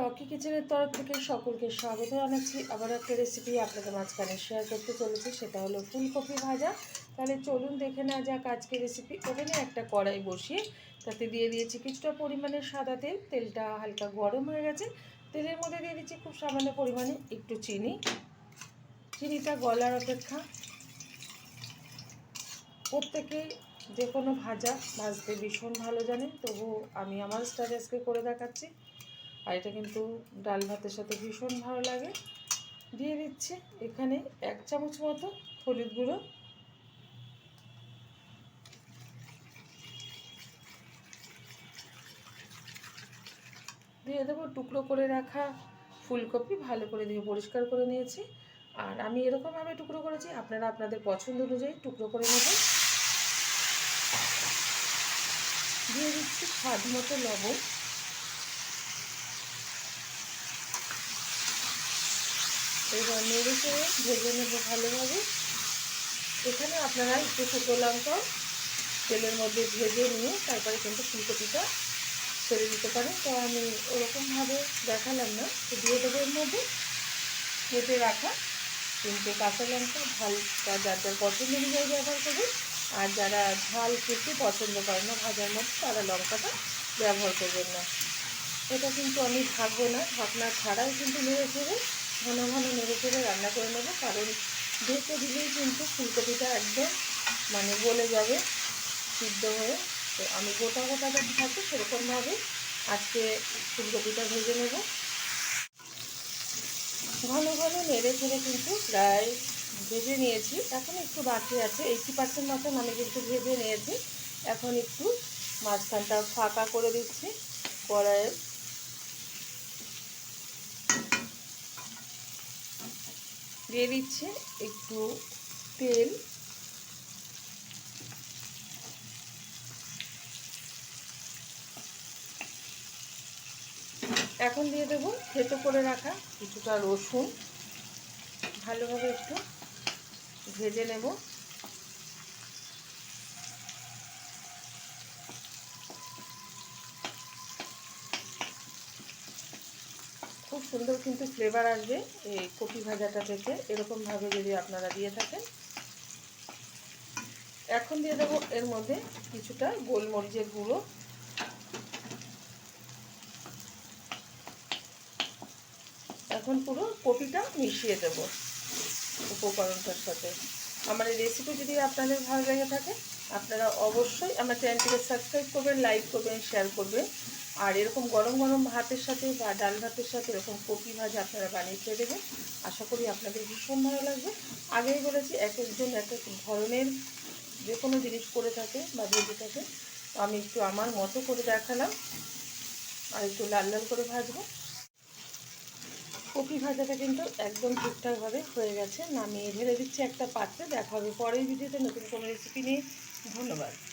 Rocky কিচেনের তরফ থেকে সকলকে স্বাগত জানাচ্ছি। আবার একটা রেসিপি আপনাদের মাঝখানে শেয়ার করতে চলেছি, সেটা হলো ফুলকপি ভাজা। তাহলে চলুন দেখে নেওয়া যাক আজকে রেসিপি ওখানে একটা কড়াই বসিয়ে তাতে দিয়ে দিয়েছি কিছুটা পরিমাণে সাদা তেল। তেলটা হালকা গরম হয়ে গেছে। তেলের মধ্যে দিয়ে দিচ্ছি খুব সামান্য পরিমাণে একটু চিনি। চিনিটা গলার অপেক্ষা। প্রত্যেকে যে কোনো ভাজা ভাজতে ভীষণ ভালো জানে তবু আমি আমার স্টাইল আজকে করে দেখাচ্ছি। আর এটা কিন্তু ডাল ভাতের সাথে ভীষণ ভালো লাগে। দিয়ে দিচ্ছি এখানে এক চামচ মতো হলুদ গুঁড়ো। দিয়ে দেবো টুকরো করে রাখা ফুলকপি, ভালো করে দিয়ে পরিষ্কার করে নিয়েছি। আর আমি এরকমভাবে টুকরো করেছি, আপনারা আপনাদের পছন্দ অনুযায়ী টুকরো করে নেবেন। দিয়ে দিচ্ছি স্বাদ মতো লবণ। এবার নেড়ে চেড়ে ভেজে নেব ভালোভাবে। এখানে আপনারা একটু শুকনো লঙ্কা তেলের মধ্যে ভেজে নিয়ে তারপরে কিন্তু ফুলকপিটা ছেড়ে দিতে পারেন। তো আমি ওরকমভাবে দেখালাম না, তো দিয়ে দেবো এর মধ্যে। কেটে রাখা কিন্তু কাঁচা লঙ্কা ঝালটা যার যার পছন্দ অনুযায়ী ব্যবহার করবে আর যারা ঝাল খেতে পছন্দ করে না ভাজার মধ্যে, তারা লঙ্কাটা ব্যবহার করবেন না। এটা কিন্তু আমি থাকব না ঢাকনা ছাড়াই কিন্তু নেড়ে ছেড়ে ঘন ঘন নেড়ে ছেড়ে রান্না করে নেব, কারণ ঢেকে দিলেই কিন্তু ফুলকপিটা একদম মানে গলে যাবে, সিদ্ধ হয়ে। তো আমি গোটা গোটা যদি থাকে সেরকমভাবে আজকে ফুলকপিটা ভেজে নেব। ঘন ঘন নেড়ে ছেড়ে কিন্তু প্রায় ভেজে নিয়েছি। এখন একটু বাকি আছে এইটি পার্সেন্ট মতন আমি কিন্তু ভেজে নিয়েছি। এখন একটু মাঝখানটা ফাঁকা করে দিচ্ছি, কড়াইয়ে। দিয়ে দিচ্ছে একটু তেল। এখন দিয়ে দেবো থেতো করে রাখা কিছুটা রসুন। ভালোভাবে একটু ভেজে নেব। সুন্দর কিন্তু ফ্লেভার আসবে এই কপি ভাজাটা থেকে। এরকমভাবে যদি আপনারা দিয়ে থাকেন। এখন দিয়ে দেবো এর মধ্যে কিছুটা গোলমরিচের গুঁড়ো। এখন পুরো কপিটা মিশিয়ে দেব উপকরণটার সাথে। আমার এই রেসিপি যদি আপনাদের ভালো লেগে থাকে, আপনারা অবশ্যই আমার চ্যানেলটিকে সাবস্ক্রাইব করবেন লাইক করবেন শেয়ার করবেন। আর এরকম গরম গরম ভাতের সাথে বা ডাল ভাতের সাথে এরকম কপি ভাজা আপনারা বানিয়ে খেয়ে দেবেন। আশা করি আপনাদের ভীষণ ভালো লাগবে। আগেই বলেছি, এক একজন এক এক ধরনের যে কোনো জিনিস করে থাকে বা ভেজে থাকে। আমি একটু আমার মতো করে দেখালাম। আর একটু লাল লাল করে ভাজবো। কপি ভাজাটা কিন্তু একদম ঠিকঠাকভাবে হয়ে গেছে। নামিয়ে ঢেলে দিচ্ছি একটা পাত্রে। দেখা হবে পরের ভিডিওতে। নতুন কোনো রেসিপি নিয়ে। ধন্যবাদ।